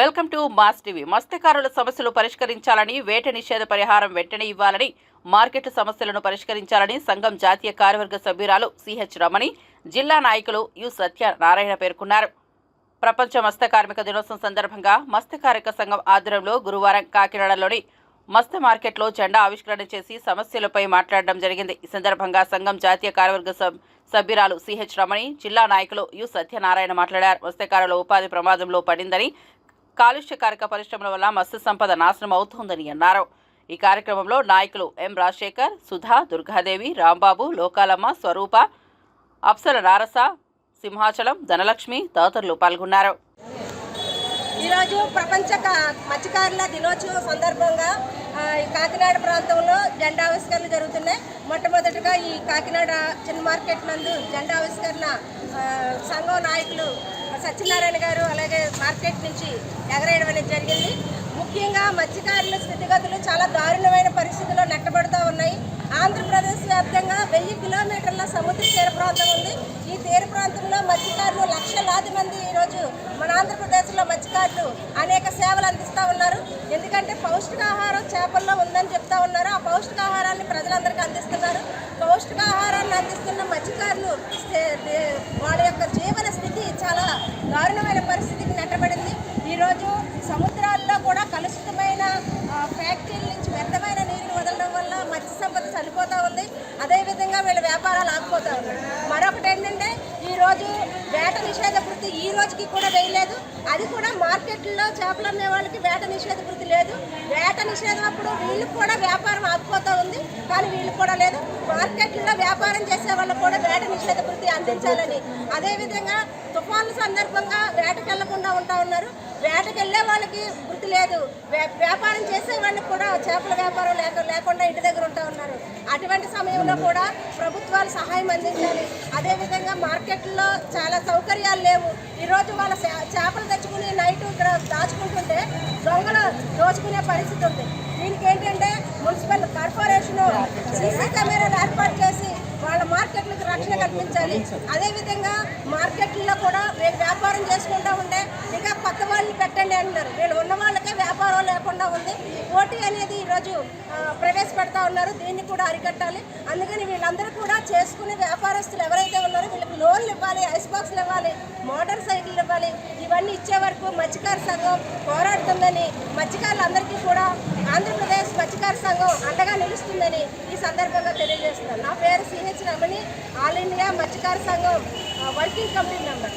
Welcome to mass TV. మత్స్యకారుల సమస్యలు పరిష్కరించాలని వేట నిషేధ పరిహారం వెంటనే ఇవ్వాలని మార్కెట్ సమస్యలను పరిష్కరించాలని సంఘం జాతీయ కార్యవర్గ సభ్యురాలు సిహెచ్ రమణి జిల్లా నాయకులు యు సత్యనారాయణ పేర్కొన్నారు. ప్రపంచ మత్స్యకార్మిక దినోత్సవం సందర్భంగా మత్స్యకారిక సంఘం ఆధ్వర్యంలో గురువారం కాకినాడలోని మత్స్య మార్కెట్లో జెండా ఆవిష్కరణ చేసి సమస్యలపై మాట్లాడడం జరిగింది. ఈ సందర్భంగా సంఘం జాతీయ కార్యవర్గ సభ్ సభ్యురాలు సిహెచ్ రమణి జిల్లా నాయకులు యు సత్యనారాయణ మాట్లాడారు. మత్స్యకారుల ఉపాధి ప్రమాదంలో పడిందని కాలుష్యకారక పరిశ్రమల వల్ల మత్స్య సంపద నాశనం అవుతోందని అన్నారు. ఈ కార్యక్రమంలో నాయకులు ఎం రాజశేఖర్ సుధా దుర్గాదేవి రాంబాబు లోకాలమ్మ స్వరూప అప్సల నారస సింహాచలం ధనలక్ష్మి తదితరులు పాల్గొన్నారు. ఈరోజు ప్రపంచ మత్స్యకారుల దినోత్సవం సందర్భంగా ఈ కాకినాడ ప్రాంతంలో జెండా ఆవిష్కరణలు జరుగుతున్నాయి. మొట్టమొదటిగా ఈ కాకినాడ చిన్న మార్కెట్ నందు జెండా ఆవిష్కరణ సంఘం నాయకులు సత్యనారాయణ గారు అలాగే మార్కెట్ నుంచి ఎగరేయడం అనేది జరిగింది. ముఖ్యంగా మత్స్యకారుల స్థితిగతులు చాలా దారుణమైన పరిస్థితుల్లో నెట్టబడుతూ ఉన్నాయి. ఆంధ్రప్రదేశ్ వ్యాప్తంగా వెయ్యి కిలోమీటర్ల సముద్ర తీర ప్రాంతం ఉంది. ఈ తీర ప్రాంతంలో మత్స్యకారులు లక్షలాది మంది ఈరోజు మన ఆంధ్రప్రదేశ్లో మత్స్యకారులు అనేక సేవలు అందిస్తూ ఉన్నారు. ఎందుకంటే పౌష్టికాహారం చేపల్లో ఉందని చెప్తా ఉన్నారు. ఆ పౌష్టికాహారాన్ని ప్రజలందరికీ దారుణమైన పరిస్థితికి నెట్టబడింది. ఈరోజు సముద్రాల్లో కూడా కలుషితమైన ఫ్యాక్టరీల నుంచి వ్యర్థమైన నీరు వదలడం వల్ల మత్స్య సంపద చనిపోతూ ఉంది. అదేవిధంగా వీళ్ళ వ్యాపారాలు ఆగిపోతూ ఉన్నాయి. మరొకటి ఏంటంటే ఈరోజు వేట నిషేధ వృత్తి ఈ రోజుకి కూడా వేయలేదు. అది కూడా మార్కెట్లో చేపలు అమ్మే వాళ్ళకి వేట నిషేధ వృత్తి లేదు. వేట నిషేధం అప్పుడు వీళ్ళకి కూడా వ్యాపారం ఆగిపోతూ ఉంది. కానీ వీళ్ళకి కూడా లేదు. మార్కెట్లో వ్యాపారం చేసే వాళ్ళకి కూడా వేట నిషేధ వృత్తి అందించాలని. అదేవిధంగా తుఫాన్ల సందర్భంగా వేటకి వెళ్ళకుండా ఉంటా ఉన్నారు. వేటకి వెళ్ళే వాళ్ళకి వృత్తి లేదు. వ్యా- వ్యాపారం చేసే వాళ్ళకి కూడా చేపల వ్యాపారం లేక లేకుండా ఇంటి దగ్గర ఉంటా ఉన్నారు. అటువంటి సమయంలో కూడా ప్రభుత్వాలు సహాయం అందించాలి. అదేవిధంగా మార్కెట్లో చాలా సౌకర్యాలు లేవు. ఈరోజు వాళ్ళ చే- చేపలు తెచ్చుకుని నైట్ ఇక్కడ దాచుకుంటుంటే దొంగలు దోచుకునే పరిస్థితి ఉంది. దీనికి ఏంటంటే కల్పించాలి. అదేవిధంగా మార్కెట్లో కూడా వీళ్ళు వ్యాపారం చేసుకుంటూ ఉండే ఇంకా కొత్త వాళ్ళని పెట్టండి అంటున్నారు. వీళ్ళు వ్యాపారం ఉంది. పోటీ అనేది ఈరోజు ప్రవేశపెడతా ఉన్నారు. దీన్ని కూడా అరికట్టాలి. అందుకని వీళ్ళందరూ కూడా చేసుకునే వ్యాపారస్తులు ఎవరైతే ఉన్నారో వీళ్ళకి లోన్లు ఇవ్వాలి ఐస్ బాక్స్లు ఇవ్వాలి మోటార్ సైకిల్ ఇవ్వాలి. ఇవన్నీ ఇచ్చే వరకు మత్స్యకార సంఘం పోరాడుతుందని మత్స్యకారులందరికీ కూడా ఆంధ్రప్రదేశ్ మత్స్యకార సంఘం అండగా నిలుస్తుందని ఈ సందర్భంగా తెలియజేస్తున్నాను. నా పేరు సిహెచ్ రమణి ఆల్ ఇండియా మత్స్యకార సంఘం వర్కింగ్ కమిటీ మెంబర్.